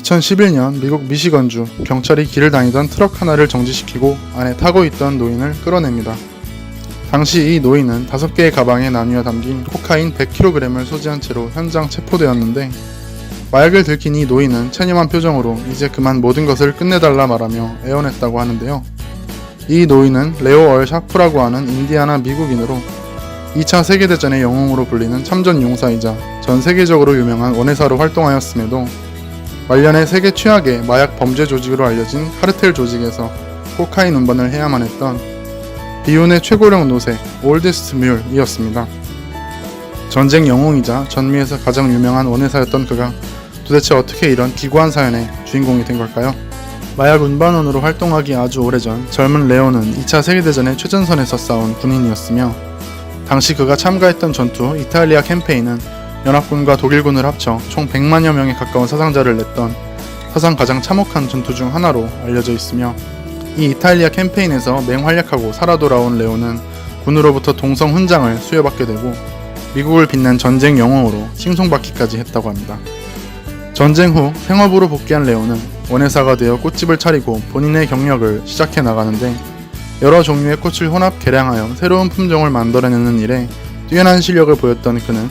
2011년 미국 미시건주 경찰이 길을 다니던 트럭 하나를 정지시키고 안에 타고 있던 노인을 끌어냅니다. 당시 이 노인은 5개의 가방에 나뉘어 담긴 코카인 100kg을 소지한 채로 현장 체포되었는데 마약을 들킨 이 노인은 체념한 표정으로 이제 그만 모든 것을 끝내달라 말하며 애원했다고 하는데요. 이 노인은 레오 얼 샤프라고 하는 인디아나 미국인으로 2차 세계대전의 영웅으로 불리는 참전 용사이자 전 세계적으로 유명한 원회사로 활동하였음에도 말년에 세계 최악의 마약 범죄 조직으로 알려진 카르텔 조직에서 코카인 운반을 해야만 했던 비운의 최고령 노세 올드스트 뮬이었습니다. 전쟁 영웅이자 전미에서 가장 유명한 원회사였던 그가 도대체 어떻게 이런 기구한 사연의 주인공이 된 걸까요? 마약 운반원으로 활동하기 아주 오래전 젊은 레오는 2차 세계대전의 최전선에서 싸운 군인이었으며 당시 그가 참가했던 전투 이탈리아 캠페인은 연합군과 독일군을 합쳐 총 100만여 명에 가까운 사상자를 냈던 사상 가장 참혹한 전투 중 하나로 알려져 있으며 이 이탈리아 캠페인에서 맹활약하고 살아 돌아온 레오는 군으로부터 동성 훈장을 수여받게 되고 미국을 빛낸 전쟁 영웅으로 칭송받기까지 했다고 합니다. 전쟁 후 생업으로 복귀한 레오는 원회사가 되어 꽃집을 차리고 본인의 경력을 시작해 나가는데 여러 종류의 꽃을 혼합 개량하여 새로운 품종을 만들어내는 일에 뛰어난 실력을 보였던 그는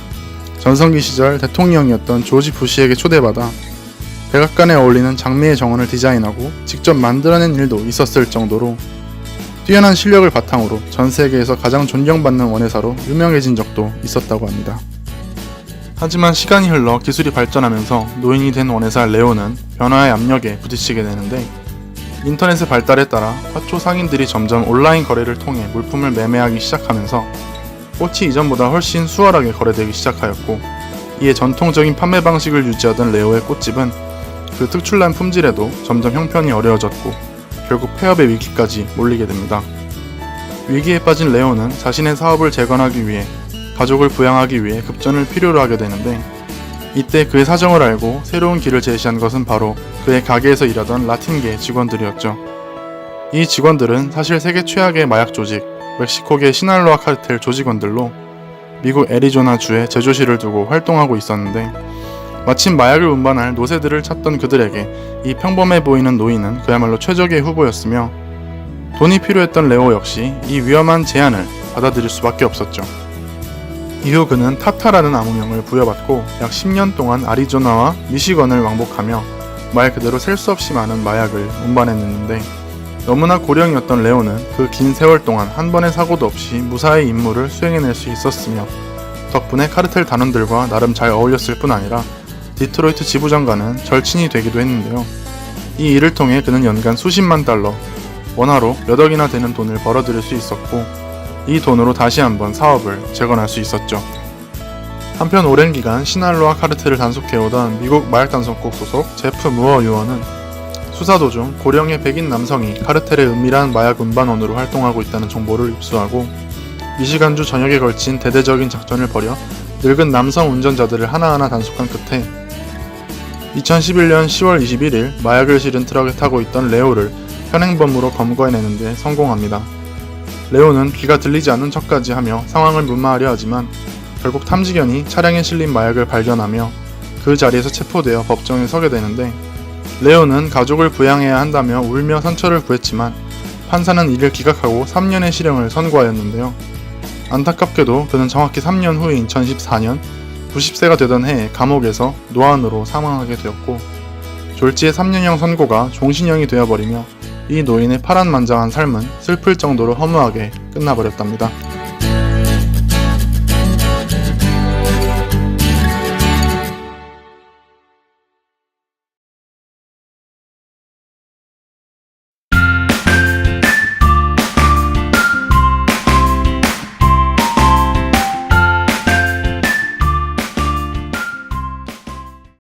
전성기 시절 대통령이었던 조지 부시에게 초대받아 백악관에 어울리는 장미의 정원을 디자인하고 직접 만들어낸 일도 있었을 정도로 뛰어난 실력을 바탕으로 전 세계에서 가장 존경받는 원회사로 유명해진 적도 있었다고 합니다. 하지만 시간이 흘러 기술이 발전하면서 노인이 된 원회사 레오는 변화의 압력에 부딪히게 되는데 인터넷의 발달에 따라 화초 상인들이 점점 온라인 거래를 통해 물품을 매매하기 시작하면서 꽃이 이전보다 훨씬 수월하게 거래되기 시작하였고 이에 전통적인 판매 방식을 유지하던 레오의 꽃집은 그 특출난 품질에도 점점 형편이 어려워졌고 결국 폐업의 위기까지 몰리게 됩니다. 위기에 빠진 레오는 자신의 사업을 재건하기 위해 가족을 부양하기 위해 급전을 필요로 하게 되는데 이때 그의 사정을 알고 새로운 길을 제시한 것은 바로 그의 가게에서 일하던 라틴계 직원들이었죠. 이 직원들은 사실 세계 최악의 마약 조직 멕시코계 시날로아 카르텔 조직원들로 미국 애리조나주에 제조실을 두고 활동하고 있었는데 마침 마약을 운반할 노새들을 찾던 그들에게 이 평범해 보이는 노인은 그야말로 최적의 후보였으며 돈이 필요했던 레오 역시 이 위험한 제안을 받아들일 수밖에 없었죠. 이후 그는 타타라는 암호명을 부여받고 약 10년 동안 아리조나와 미시건을 왕복하며 말 그대로 셀 수 없이 많은 마약을 운반해냈는데 너무나 고령이었던 레오는 그 긴 세월 동안 한 번의 사고도 없이 무사히 임무를 수행해낼 수 있었으며 덕분에 카르텔 단원들과 나름 잘 어울렸을 뿐 아니라 디트로이트 지부장과는 절친이 되기도 했는데요. 이 일을 통해 그는 연간 수십만 달러, 원화로 몇 억이나 되는 돈을 벌어들일 수 있었고 이 돈으로 다시 한번 사업을 재건할 수 있었죠. 한편 오랜 기간 시날로와 카르텔을 단속해오던 미국 마약단속국 소속 제프 무어 요원은 수사 도중 고령의 백인 남성이 카르텔의 은밀한 마약 운반원으로 활동하고 있다는 정보를 입수하고 미시간주 전역에 걸친 대대적인 작전을 벌여 늙은 남성 운전자들을 하나하나 단속한 끝에 2011년 10월 21일 마약을 실은 트럭에 타고 있던 레오를 현행범으로 검거해내는데 성공합니다. 레오는 귀가 들리지 않는 척까지 하며 상황을 무마하려 하지만 결국 탐지견이 차량에 실린 마약을 발견하며 그 자리에서 체포되어 법정에 서게 되는데 레오는 가족을 부양해야 한다며 울며 선처를 구했지만 판사는 이를 기각하고 3년의 실형을 선고하였는데요. 안타깝게도 그는 정확히 3년 후인 2014년 90세가 되던 해에 감옥에서 노안으로 사망하게 되었고 졸지의 3년형 선고가 종신형이 되어버리며 이 노인의 파란만장한 삶은 슬플 정도로 허무하게 끝나버렸답니다.